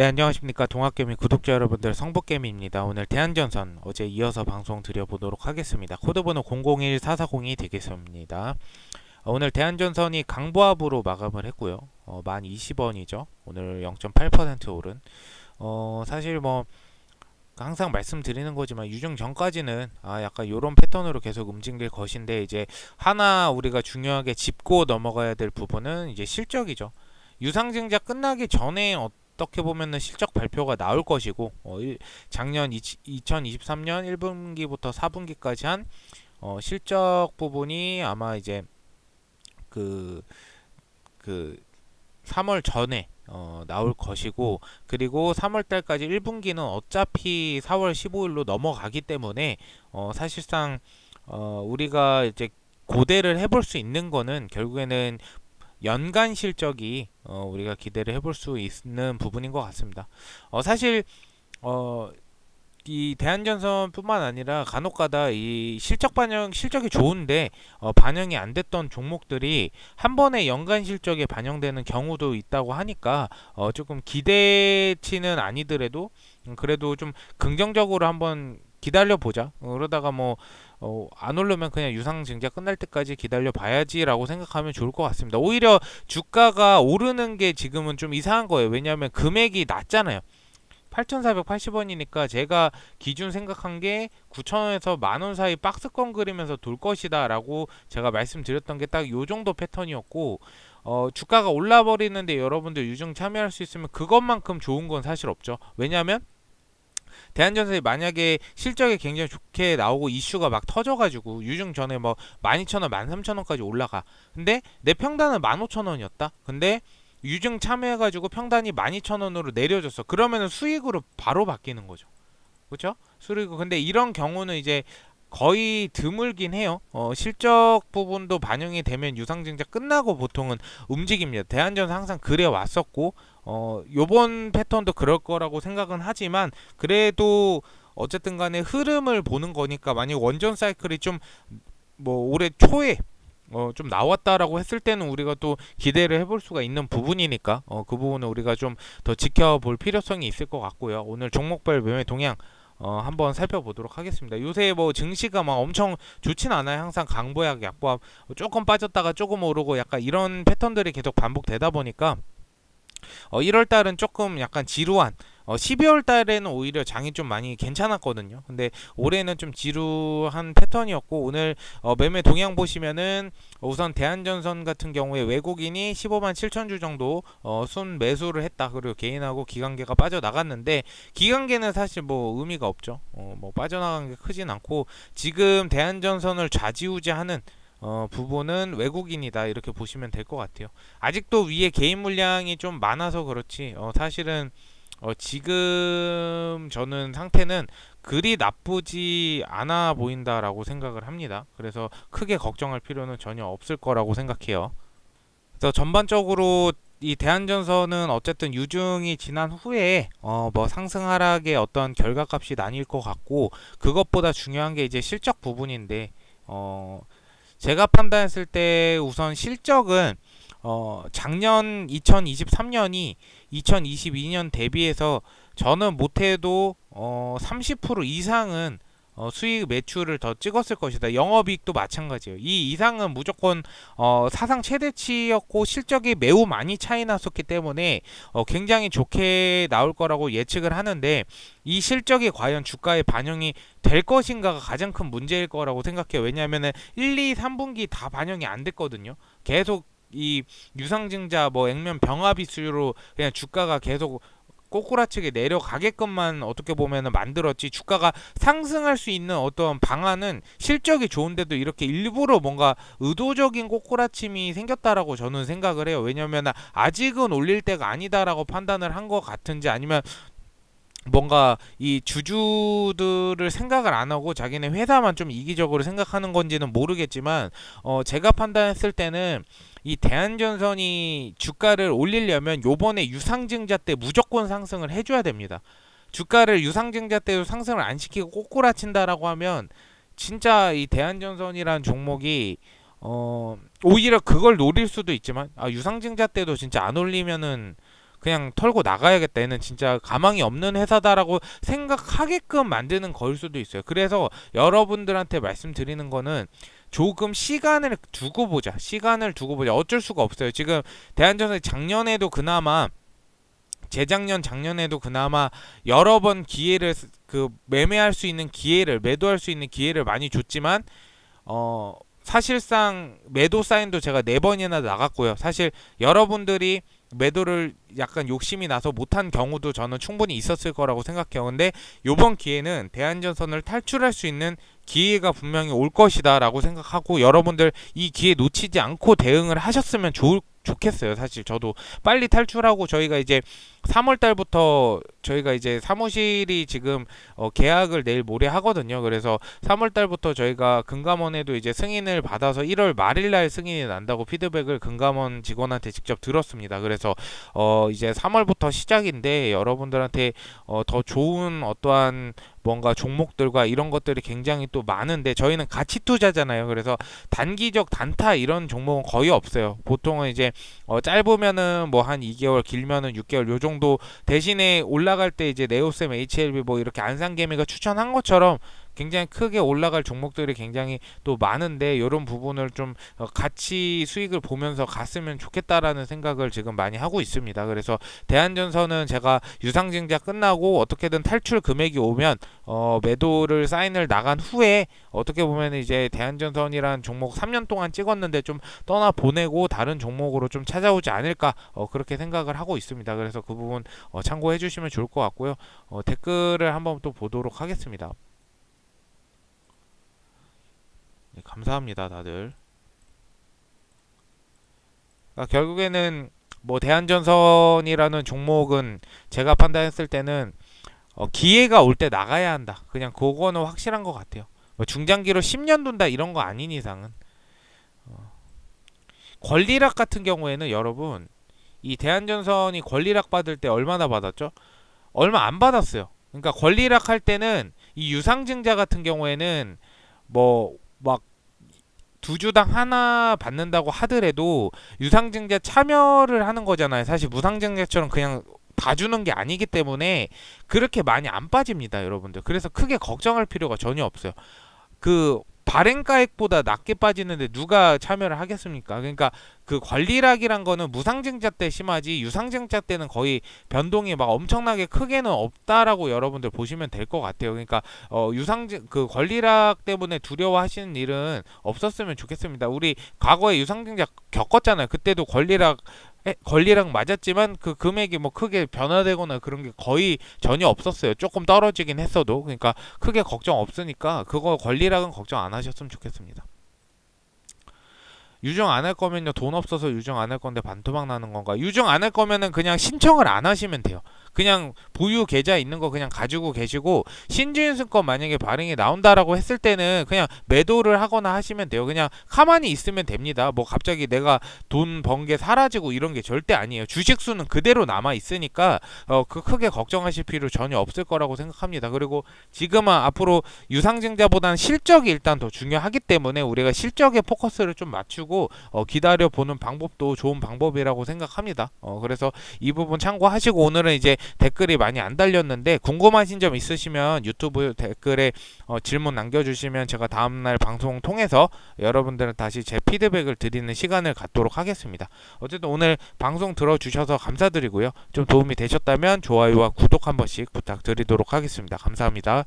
네 안녕하십니까. 동학개미 구독자 여러분들 성북개미입니다. 오늘 대한전선 어제 이어서 방송 드려보도록 하겠습니다. 코드번호 001440이 되겠습니다. 어, 오늘 대한전선이 강보합으로 마감을 했고요. 어, 1020원이죠. 오늘 0.8% 오른. 어 사실 뭐 항상 말씀드리는 거지만 유중 전까지는 아 약간 요런 패턴으로 계속 움직일 것인데 이제 하나 우리가 중요하게 짚고 넘어가야 될 부분은 이제 실적이죠. 유상증자 끝나기 전에 어떻게 보면은 실적 발표가 나올 것이고 어, 일- 작년 2023년 1분기부터 4분기까지 한 어, 실적 부분이 아마 이제 그그 3월 전에 어, 나올 것이고 그리고 3월 달까지 1분기는 어차피 4월 15일로 넘어가기 때문에 어, 사실상 어, 우리가 이제 고대를 해볼 수 있는 거는 결국에는 연간 실적이 어, 우리가 기대를 해볼 수 있는 부분인 것 같습니다. 어, 사실 어, 이 대한전선뿐만 아니라 간혹가다 이 실적 반영 실적이 좋은데 어, 반영이 안 됐던 종목들이 한 번에 연간 실적에 반영되는 경우도 있다고 하니까 어, 조금 기대치는 아니더라도 음, 그래도 좀 긍정적으로 한번 기다려 보자. 어, 그러다가 뭐 어, 안 오르면 그냥 유상 증자 끝날 때까지 기다려 봐야지라고 생각하면 좋을 것 같습니다. 오히려 주가가 오르는 게 지금은 좀 이상한 거예요. 왜냐하면 금액이 낮잖아요. 8,480원이니까 제가 기준 생각한 게 9,000원에서 만 원 사이 박스권 그리면서 돌 것이다 라고 제가 말씀드렸던 게 딱 요 정도 패턴이었고 어, 주가가 올라 버리는데 여러분들 유증 참여할 수 있으면 그것만큼 좋은 건 사실 없죠. 왜냐하면 대한전선이 만약에 실적이 굉장히 좋게 나오고 이슈가 막 터져가지고 유증 전에 뭐 12,000원, 13,000원까지 올라가. 근데 내 평단은 15,000원이었다. 근데 유증 참여해가지고 평단이 12,000원으로 내려졌어. 그러면은 수익으로 바로 바뀌는 거죠. 그렇죠? 수익 근데 이런 경우는 이제 거의 드물긴 해요. 어, 실적 부분도 반영이 되면 유상증자 끝나고 보통은 움직입니다. 대한전선 항상 그래 왔었고 어, 요번 패턴도 그럴 거라고 생각은 하지만 그래도 어쨌든 간에 흐름을 보는 거니까 만약 원전 사이클이 좀 뭐 올해 초에 어, 좀 나왔다라고 했을 때는 우리가 또 기대를 해볼 수가 있는 부분이니까 어, 그 부분은 우리가 좀 더 지켜볼 필요성이 있을 것 같고요. 오늘 종목별 매매 동향 어, 한번 살펴보도록 하겠습니다. 요새 뭐 증시가 막 엄청 좋진 않아요. 항상 강보약, 약보합 조금 빠졌다가 조금 오르고 약간 이런 패턴들이 계속 반복되다 보니까 어, 1월 달은 조금 약간 지루한 어, 12월 달에는 오히려 장이 좀 많이 괜찮았거든요. 근데 올해는 좀 지루한 패턴이었고 오늘 어, 매매 동향 보시면은 우선 대한전선 같은 경우에 외국인이 15만 7천 주 정도 어, 순 매수를 했다. 그리고 개인하고 기관계가 빠져나갔는데 기관계는 사실 뭐 의미가 없죠. 어, 뭐 빠져나간 게 크진 않고 지금 대한전선을 좌지우지하는 어, 부분은 외국인이다 이렇게 보시면 될 것 같아요. 아직도 위에 개인 물량이 좀 많아서 그렇지 어, 사실은 어, 지금 저는 상태는 그리 나쁘지 않아 보인다라고 생각을 합니다. 그래서 크게 걱정할 필요는 전혀 없을 거라고 생각해요. 그래서 전반적으로 이 대한전선은 어쨌든 유증이 지난 후에 어 뭐 상승 하락의 어떤 결과값이 나뉠 것 같고 그것보다 중요한 게 이제 실적 부분인데 어 제가 판단했을 때 우선 실적은 어 작년 2023년이 2022년 대비해서 저는 못해도 어 30% 이상은 어 수익 매출을 더 찍었을 것이다. 영업이익도 마찬가지예요. 이 이상은 무조건 어 사상 최대치였고 실적이 매우 많이 차이 났었기 때문에 어 굉장히 좋게 나올 거라고 예측을 하는데 이 실적이 과연 주가에 반영이 될 것인가가 가장 큰 문제일 거라고 생각해요. 왜냐하면은 1, 2, 3분기 다 반영이 안 됐거든요. 계속 이 유상증자 뭐 액면 병합 이슈로 그냥 주가가 계속 꼬꾸라치게 내려가게끔만 어떻게 보면은 만들었지 주가가 상승할 수 있는 어떤 방안은 실적이 좋은데도 이렇게 일부러 뭔가 의도적인 꼬꾸라침이 생겼다라고 저는 생각을 해요. 왜냐면 아직은 올릴 때가 아니다라고 판단을 한 것 같은지 아니면 뭔가 이 주주들을 생각을 안 하고 자기네 회사만 좀 이기적으로 생각하는 건지는 모르겠지만 어 제가 판단했을 때는 이 대한전선이 주가를 올리려면 요번에 유상증자 때 무조건 상승을 해줘야 됩니다. 주가를 유상증자 때도 상승을 안 시키고 꼬꾸라친다라고 하면 진짜 이 대한전선이라는 종목이 어 오히려 그걸 노릴 수도 있지만 아 유상증자 때도 진짜 안 올리면은 그냥 털고 나가야겠다. 얘는 진짜 가망이 없는 회사다라고 생각하게끔 만드는 거일 수도 있어요. 그래서 여러분들한테 말씀드리는 거는 조금 시간을 두고 보자. 시간을 두고 보자. 어쩔 수가 없어요. 지금 대한전선이 작년에도 그나마 재작년 작년에도 그나마 여러 번 기회를 쓰- 그 매매할 수 있는 기회를 매도할 수 있는 기회를 많이 줬지만 어 사실상 매도 사인도 제가 네 번이나 나갔고요. 사실 여러분들이 매도를 약간 욕심이 나서 못한 경우도 저는 충분히 있었을 거라고 생각해요. 근데 요번 기회는 대한전선을 탈출할 수 있는 기회가 분명히 올 것이다라고 생각하고 여러분들 이 기회 놓치지 않고 대응을 하셨으면 좋을 좋겠어요. 사실 저도 빨리 탈출하고 저희가 이제 3월 달부터 저희가 이제 사무실이 지금 어, 계약을 내일 모레 하거든요. 그래서 3월 달부터 저희가 금감원에도 이제 승인을 받아서 1월 말일 날 승인이 난다고 피드백을 금감원 직원한테 직접 들었습니다. 그래서 어 이제 3월부터 시작인데 여러분들한테 어, 더 좋은 어떠한 뭔가 종목들과 이런 것들이 굉장히 또 많은데 저희는 가치 투자잖아요. 그래서 단기적 단타 이런 종목은 거의 없어요. 보통은 이제 어, 짧으면은 뭐 한 2개월, 길면은 6개월 요 정도 대신에 올라갈 때 이제 네오셈, HLB 뭐 이렇게 안산개미가 추천한 것처럼 굉장히 크게 올라갈 종목들이 굉장히 또 많은데 이런 부분을 좀 어, 같이 수익을 보면서 갔으면 좋겠다라는 생각을 지금 많이 하고 있습니다. 그래서 대한전선은 제가 유상증자 끝나고 어떻게든 탈출 금액이 오면 어, 매도를 사인을 나간 후에 어떻게 보면 이제 대한전선이라는 종목 3년 동안 찍었는데 좀 떠나 보내고 다른 종목으로 좀 찾아오지 않을까 어, 그렇게 생각을 하고 있습니다. 그래서 그 부분 어, 참고해 주시면 좋을 것 같고요. 어, 댓글을 한번 또 보도록 하겠습니다. 네, 감사합니다, 다들. 그러니까 결국에는 뭐 대한전선이라는 종목은 제가 판단했을 때는 어, 기회가 올 때 나가야 한다. 그냥 그거는 확실한 것 같아요. 뭐 중장기로 10년 둔다 이런 거 아닌 이상은 어. 권리락 같은 경우에는 여러분 이 대한전선이 권리락 받을 때 얼마나 받았죠? 얼마 안 받았어요. 그러니까 권리락 할 때는 이 유상증자 같은 경우에는 뭐 막 두 주당 하나 받는다고 하더라도 유상증자 참여를 하는 거잖아요. 사실 무상증자처럼 그냥 다 주는 게 아니기 때문에 그렇게 많이 안 빠집니다, 여러분들. 그래서 크게 걱정할 필요가 전혀 없어요. 그 발행가액보다 낮게 빠지는데 누가 참여를 하겠습니까? 그러니까 그 권리락이란 거는 무상증자 때 심하지 유상증자 때는 거의 변동이 막 엄청나게 크게는 없다라고 여러분들 보시면 될 것 같아요. 그러니까 어 유상증 그 권리락 때문에 두려워하시는 일은 없었으면 좋겠습니다. 우리 과거에 유상증자 겪었잖아요. 그때도 권리락 에, 권리락 맞았지만 그 금액이 뭐 크게 변화되거나 그런 게 거의 전혀 없었어요. 조금 떨어지긴 했어도 그러니까 크게 걱정 없으니까 그거 권리락은 걱정 안 하셨으면 좋겠습니다. 유정 안 할 거면요 돈 없어서 유정 안 할 건데 반토막 나는 건가? 유정 안 할 거면은 그냥 신청을 안 하시면 돼요. 그냥 보유 계좌 있는 거 그냥 가지고 계시고 신주인승권 만약에 발행이 나온다라고 했을 때는 그냥 매도를 하거나 하시면 돼요. 그냥 가만히 있으면 됩니다. 뭐 갑자기 내가 돈 번 게 사라지고 이런 게 절대 아니에요. 주식 수는 그대로 남아 있으니까 어, 그 크게 걱정하실 필요 전혀 없을 거라고 생각합니다. 그리고 지금은 앞으로 유상증자보다는 실적이 일단 더 중요하기 때문에 우리가 실적에 포커스를 좀 맞추고 어, 기다려 보는 방법도 좋은 방법이라고 생각합니다. 어, 그래서 이 부분 참고하시고 오늘은 이제 댓글이 많이 안 달렸는데 궁금하신 점 있으시면 유튜브 댓글에 어, 질문 남겨주시면 제가 다음날 방송 통해서 여러분들은 다시 제 피드백을 드리는 시간을 갖도록 하겠습니다. 어쨌든 오늘 방송 들어주셔서 감사드리고요. 좀 도움이 되셨다면 좋아요와 구독 한 번씩 부탁드리도록 하겠습니다. 감사합니다.